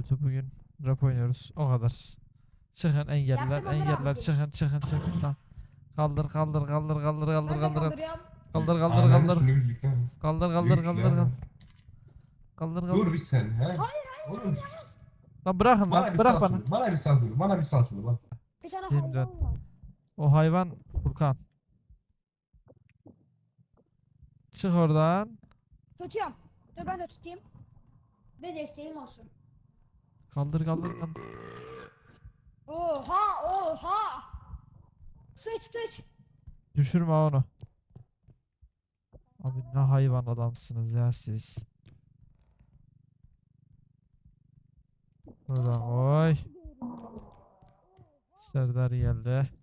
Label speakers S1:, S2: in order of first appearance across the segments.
S1: YouTube bugün rap oynuyoruz. O kadar. Çıkın engeller,
S2: Yaptım
S1: engeller çıkın çıkın çıkın. Tamam. Kaldır kaldır kaldır kaldır kaldır
S2: Ben de
S1: kaldır kaldır
S2: kaldırıyorum.
S1: kaldır kaldır
S3: Ananı
S1: kaldır
S3: şunu
S1: kaldır kaldır kaldır kaldır kaldır
S3: Dur bir sen he. Oğlum
S1: Lan bırakın
S3: bana
S1: lan
S3: bir
S1: bırak
S3: sal
S1: bana.
S3: şunu. Bana bir sal şunu. Bana bir sal şunu bak.
S2: Bir tane hayvan var.
S1: O hayvan Furkan. Çık oradan.
S2: Tutuyorum. Dur ben de tutayım. Bir desteğim olsun.
S1: Kaldır kaldır kaldır.
S2: Oha oha. Sıç sıç.
S1: Düşürme onu. Abi ne hayvan adamsınız ya siz. Buradan oy. Serdar geldi.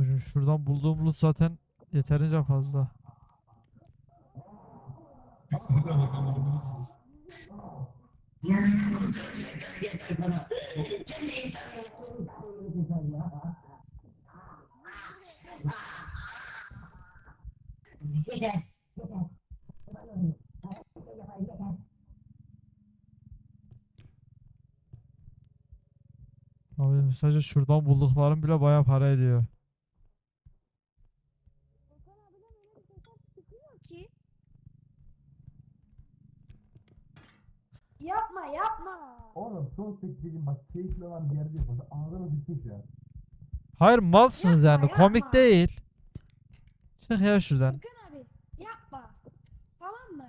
S1: Hocam şuradan bulduğum loot zaten yeterince fazla. Abi sadece şuradan bulduklarım bile bayağı para ediyor.
S2: Ki. Yapma yapma.
S3: Oğlum son seçtiğim bak keyifli olan bir yerde yapıyorsa ağzına düşmüş ya.
S1: Hayır malsınız
S2: Yapma,
S1: yani komik
S2: yapma.
S1: değil. Çık ya şuradan.
S2: Furkan abi yapma. Tamam mı?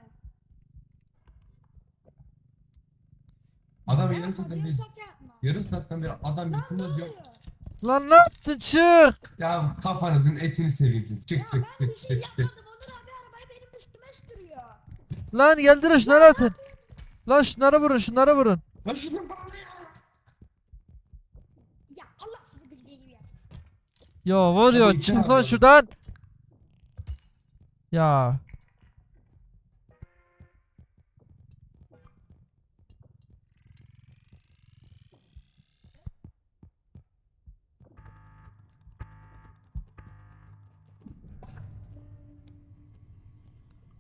S3: Adam yarım
S2: Yapma
S3: saatten
S2: diyorsak yapma.
S3: yarım saatten beri adam
S2: Lan ne oluyor?
S3: diyor.
S1: Lan ne yaptın çık.
S3: Ya kafanızın etini seveyim siz. Çık
S2: Ya
S3: çık
S2: ben bir
S3: çık
S2: şey
S3: çık çık.
S2: yapmadım. Onur abi arabayı benim üstüme sürüyor.
S1: Lan geldiler şunları atın. Lan şunlara vurun şunlara vurun.
S3: Lan şunu bana ya.
S2: Ya Allah sizi bildiği gibi yap.
S1: Ya var ya çık lan
S3: abi.
S1: şuradan. Ya.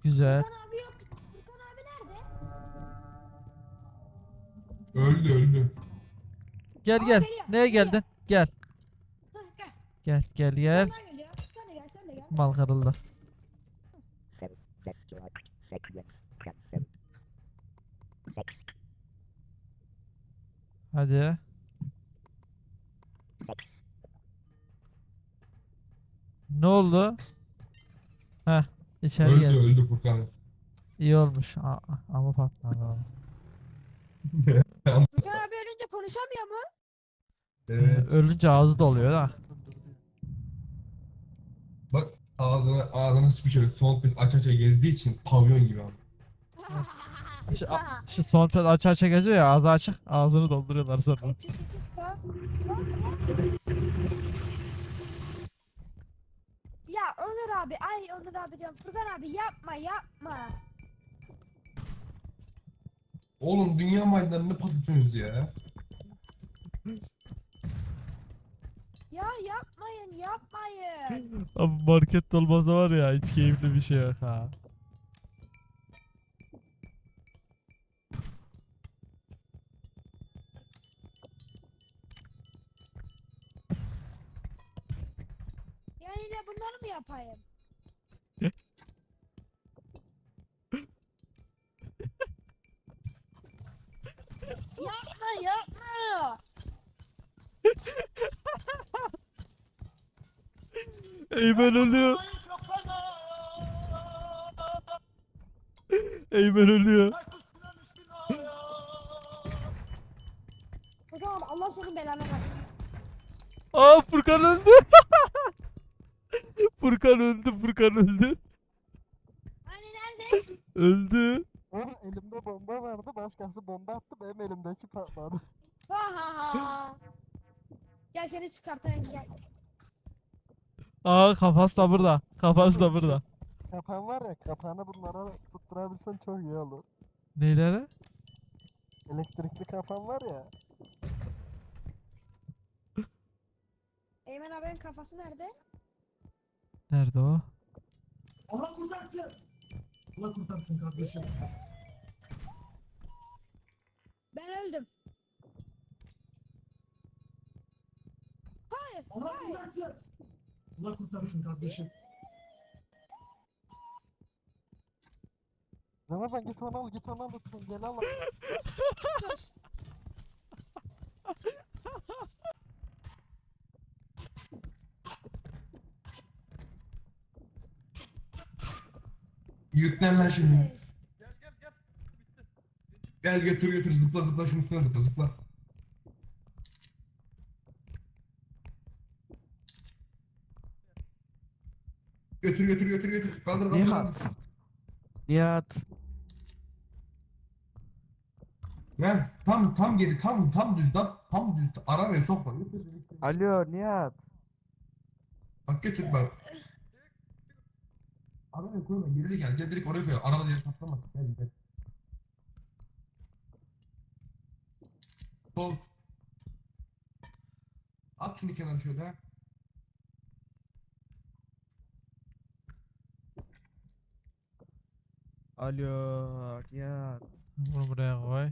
S1: Güzel.
S2: Furkan abi yok. Furkan abi nerede?
S3: Öldü öldü.
S1: Gel
S2: Aa,
S1: gel.
S2: geliyor,
S1: Neye
S2: geliyor.
S1: geldin? Gel.
S2: Gel.
S1: Gel gel
S2: de geliyor. Sen de gel sen de gel.
S1: Mal kırıldı. Hadi. Ne oldu? Heh, içeri
S3: Öldü
S1: geldi.
S3: öldü Furkan.
S1: İyi olmuş. Aa, ama patladı.
S2: Furkan abi ölünce konuşamıyor mu?
S3: Evet.
S1: Ölünce ağzı doluyor da.
S3: Bak ağzına ağzına sıçmış şöyle son pes aç aça gezdiği için pavyon gibi abi.
S1: Şu, şu son pet aç aç geziyor ya ağzı açık ağzını dolduruyorlar sonra.
S2: Eksi sekiz k. Ya Onur abi, ay Onur abi diyorum. Furkan abi yapma yapma.
S3: Oğlum dünya maydanını patlatıyorsunuz ya.
S2: Ya yapmayın yapmayın.
S1: Abi market olmasa var ya hiç keyifli bir şey yok ha.
S2: Yani de bunları mı yapayım? yapma yapma.
S1: Eymen ölüyor. Eymen ölüyor.
S2: Furkan abi Allah senin belanı versin.
S1: Aa Furkan öldü. Furkan öldü, Furkan öldü.
S2: Hani nerede?
S1: Öldü.
S4: Oğlum elimde bomba vardı başkası bomba attı benim elimdeki patladı.
S2: Ha ha ha. Gel seni çıkartayım gel.
S1: Aa kafası da burada. Kafası da burada.
S4: Kapan var ya kapağını bunlara tutturabilsen çok iyi olur.
S1: Neylere?
S4: Elektrikli kafan var ya.
S2: Eymen abinin kafası nerede?
S1: Nerede o?
S3: Allah kurtarsın. Allah kurtarsın kardeşim.
S2: Ben öldüm. Hayır.
S3: Allah
S2: Hayır.
S3: kurtarsın. Allah kurtarsın kardeşim.
S4: Ramazan git onu al git onu al lütfen gel al.
S2: Sus.
S3: Yüklen lan şunu.
S2: Yes.
S3: Gel götür götür zıpla zıpla şunun üstüne zıpla zıpla. Götür götür götür götür. Kaldır kaldır.
S5: Nihat. Nihat.
S3: Ver. Tam tam geri tam tam düz tam tam düz. Ara araya sokma. Götür, götür.
S5: Alo Nihat.
S3: Bak götür bak. Arabaya koyma geri gel. Gel direkt oraya koy. Araba diye patlamaz. Gel gel. Sol. At şunu kenara şöyle.
S5: Alo Nihat.
S1: Bunu buraya koy.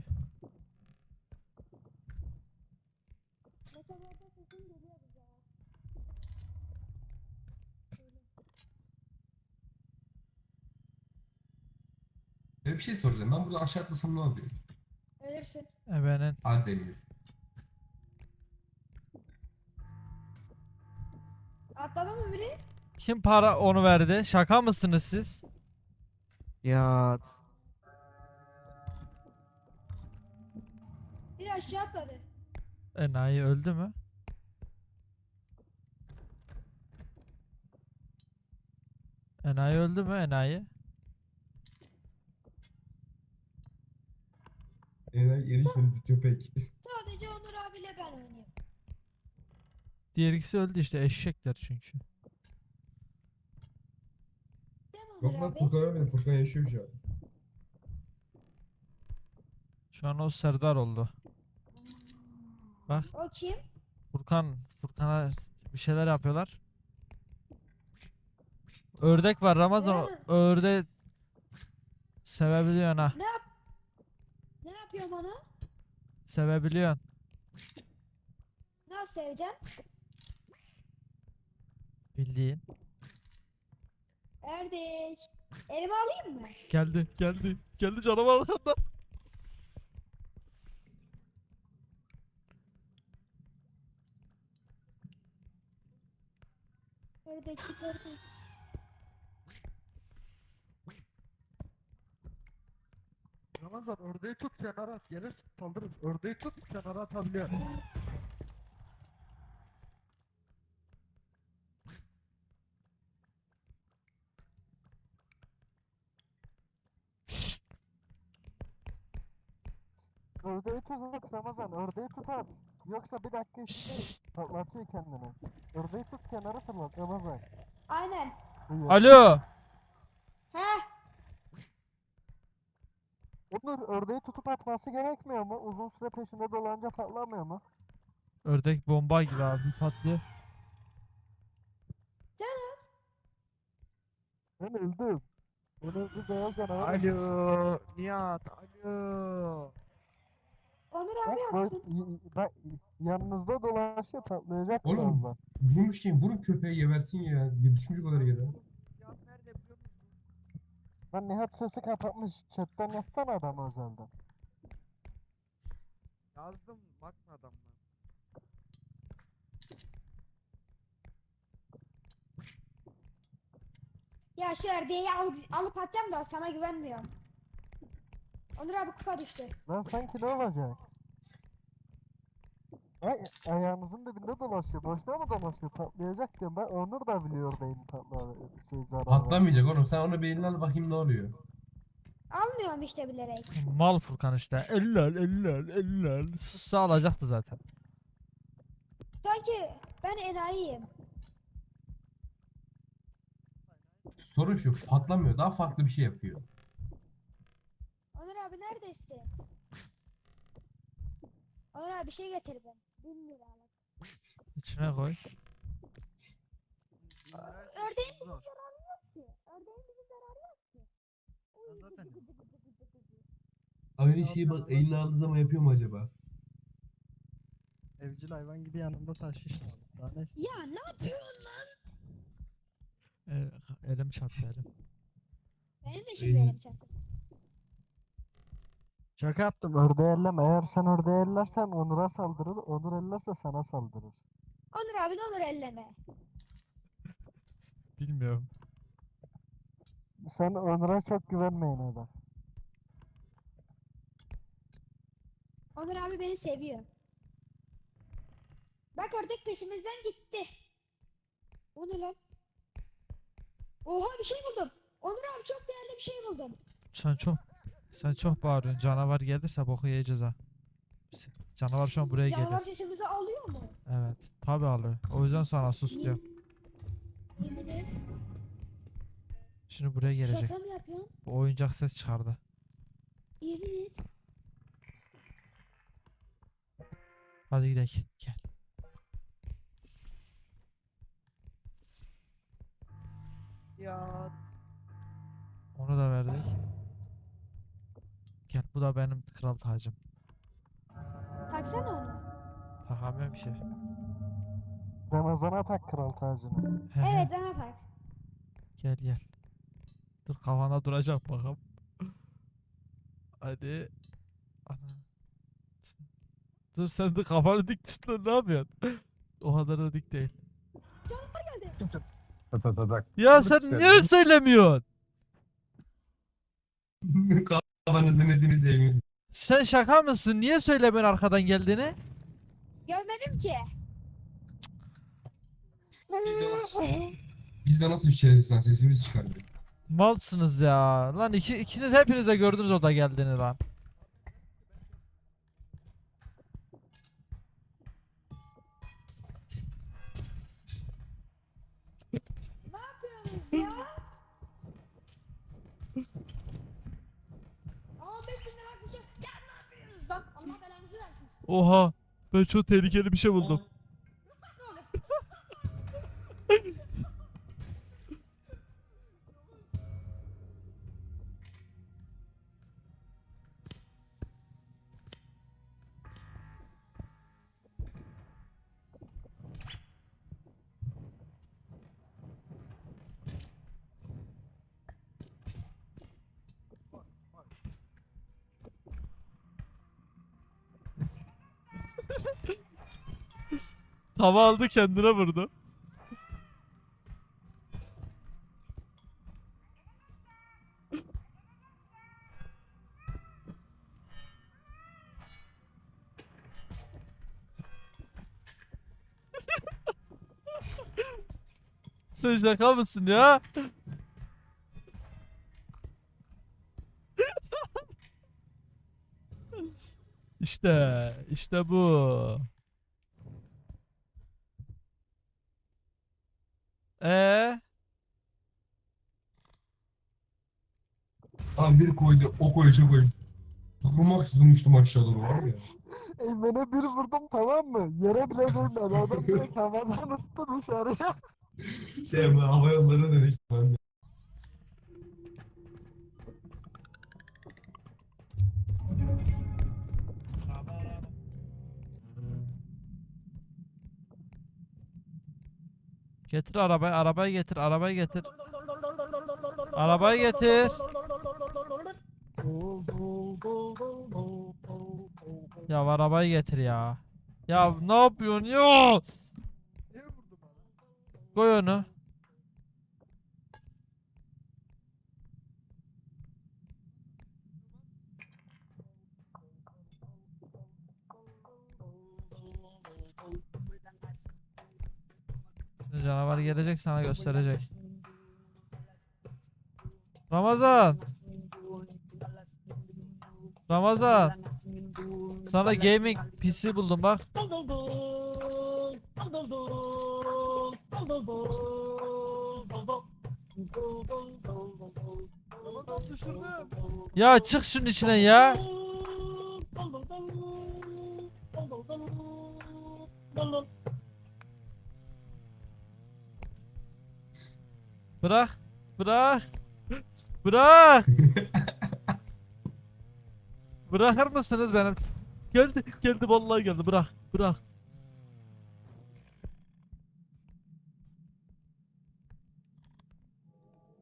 S3: Ben bir şey soracağım. Ben burada aşağı atlasam ne oluyor?
S2: Ölürsün.
S1: Ebenin.
S3: Hadi deniyor.
S2: Atladı mı biri?
S1: Kim para onu verdi? Şaka mısınız siz?
S5: Nihat.
S2: Biri aşağı atladı.
S1: Enayi öldü mü? Enayi öldü mü enayi?
S3: Eray erişmedi köpek.
S2: Sadece Onur abiyle ben oynuyorum.
S1: Diğer ikisi öldü işte eşekler çünkü.
S2: Değil mi Onur abi?
S3: Furkan ölmedi. Furkan yaşıyor şu an.
S1: Şu an o Serdar oldu.
S2: O kim?
S1: Furkan, Furkan'a bir şeyler yapıyorlar. Ördek var Ramazan.
S2: mi?
S1: Örde sevebiliyorsun ha.
S2: Ne yap? Ne yapıyor bana?
S1: Sevebiliyorsun.
S2: Nasıl seveceğim?
S1: Bildiğin.
S2: Erdik. Elimi alayım mı?
S1: Geldi, geldi. Geldi canavar arkanda.
S2: Ördek git ördek.
S4: Ramazan ördeği tut kenara at gelirsin saldırır. Ördeği tut kenara atabiliyor. Ördeği tut at Ramazan ördeği tut at. Yoksa bir dakika işte patlatıyor kendini. Ördeği tut kenara fırlat Ramazan.
S2: Aynen.
S4: Buyur.
S1: Alo.
S2: Heh.
S4: Onur ördeği tutup atması gerekmiyor mu? Uzun süre peşinde dolanınca patlamıyor mu?
S1: Ördek bomba gibi abi patlıyor.
S2: Canız.
S4: Ben öldüm. Ben öldüm beyaz canavar.
S5: Alo Nihat. Alo.
S2: Onur abi
S4: bak,
S2: atsın.
S4: bak, y- yanınızda dolaşıyor patlayacak
S3: Oğlum.
S4: birazdan.
S3: Vurmuşken vurun köpeği gebersin ya. Düşünce kadar yer.
S5: Nihat nerede biliyor musun?
S4: Lan Nihat sesi kapatmış. Chatten yazsana adam özelden.
S5: Yazdım bakma adamla.
S2: Ya şu erdeği al, alıp atacağım da sana güvenmiyorum. Onur abi kupa düştü.
S4: Lan sanki ne olacak? Ay, ayağınızın dibinde dolaşıyor. Boşuna mı dolaşıyor? Patlayacak diyorum. Ben Onur da biliyor beyin patlar şey zararı.
S3: Patlamayacak oğlum. Sen onu beynine al bakayım ne oluyor.
S2: Almıyorum işte bilerek.
S1: Mal Furkan işte. Eller, eller, eller. Sussa alacaktı zaten.
S2: Sanki ben enayiyim.
S3: Sorun şu patlamıyor. Daha farklı bir şey yapıyor.
S2: Onur abi neredesin? Onur abi bir şey getir ben. Bin liralık.
S1: İçine koy.
S2: Ördeğin
S5: Zor.
S2: zararı yok ki. Ördeğin bize zararı yok ki. Uy,
S5: Ben zaten-.
S3: Aynı şeyi bak eline aldığı zaman yapıyor mu acaba?
S4: Evcil hayvan gibi yanında taşı işte. Daha ne istiyorsun?
S2: Ya ne yapıyorsun lan?
S1: Ee, elim çarptı elim.
S2: Benim de şimdi
S3: Benim-
S2: elim çarptı.
S4: Şaka yaptım ördeği elleme. Eğer sen ördeği ellersen Onur'a saldırır. Onur ellerse sana saldırır.
S2: Onur abi ne olur elleme.
S1: Bilmiyorum.
S4: Sen Onur'a çok güvenmeyin Eda.
S2: Onur abi beni seviyor. Bak ördek peşimizden gitti. O ne lan? Oha bir şey buldum. Onur abi çok değerli bir şey buldum.
S1: Sen çok sen çok bağırıyorsun. Canavar gelirse boku yiyeceğiz ha. Canavar şu an buraya
S2: Canavar
S1: gelir.
S2: sesimizi alıyor mu?
S1: Evet. Tabi alıyor. O yüzden sana sus diyor.
S2: Yemin et.
S1: Şimdi buraya gelecek.
S2: Şaka mı yapıyorsun?
S1: Bu oyuncak ses çıkardı.
S2: Yemin et.
S1: Hadi gidelim. Gel.
S5: Nihat.
S1: Onu da verdik. Gel bu da benim kral tacım.
S2: Taksana onu.
S1: Takamıyorum ki.
S4: Ramazan'a tak kral tacını.
S1: He he.
S2: Evet bana tak.
S1: Gel gel. Dur kafana duracak bakalım. Hadi. Ana. Dur sen de kafanı dik tut lan ne yapıyorsun? o kadar da dik değil. Ya sen niye söylemiyorsun?
S3: Kafanızı netini sevmiyorsunuz.
S1: Sen şaka mısın? Niye söylemiyorsun arkadan geldiğini?
S2: Görmedim ki.
S3: Biz de nasıl, biz de nasıl bir şerefsiz lan sesimizi çıkardık.
S1: Malsınız ya. Lan iki, ikiniz hepiniz de gördünüz o da geldiğini lan. Oha. Ben çok tehlikeli bir şey buldum. Tava aldı kendine vurdu. Sen şaka mısın ya? İşte, işte bu. Ee,
S3: Lan bir koydu o koyu çok koydu. Durmaksızın uçtum aşağı doğru var ya.
S4: Eymen'e bir vurdum tamam mı? Yere bile değmedi. Adam direkt havadan uçtu dışarıya.
S3: Şey ben hava yollarına dönüştüm ben. de.
S1: getir arabayı, arabayı getir, arabayı getir. Arabayı getir. Ya arabayı getir ya. Ya ne yapıyorsun ya? Koy onu. Şimdi canavar gelecek sana gösterecek. Ramazan. Ramazan. Sana gaming PC buldum bak.
S5: Ramazan düşürdüm.
S1: Ya çık şunun içinden ya. Bırak. Bırak. Bırak. Bırakır mısınız benim? Geldi, geldi vallahi geldi. Bırak, bırak.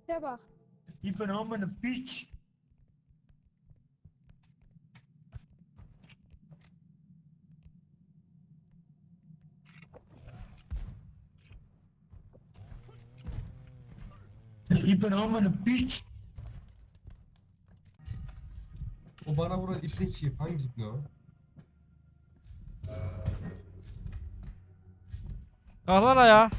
S2: De bak.
S6: İpen amına piç. İpen amına piç.
S3: O bana vuran ipne kim? Hangi ipne o?
S1: Kalk lan ayağa.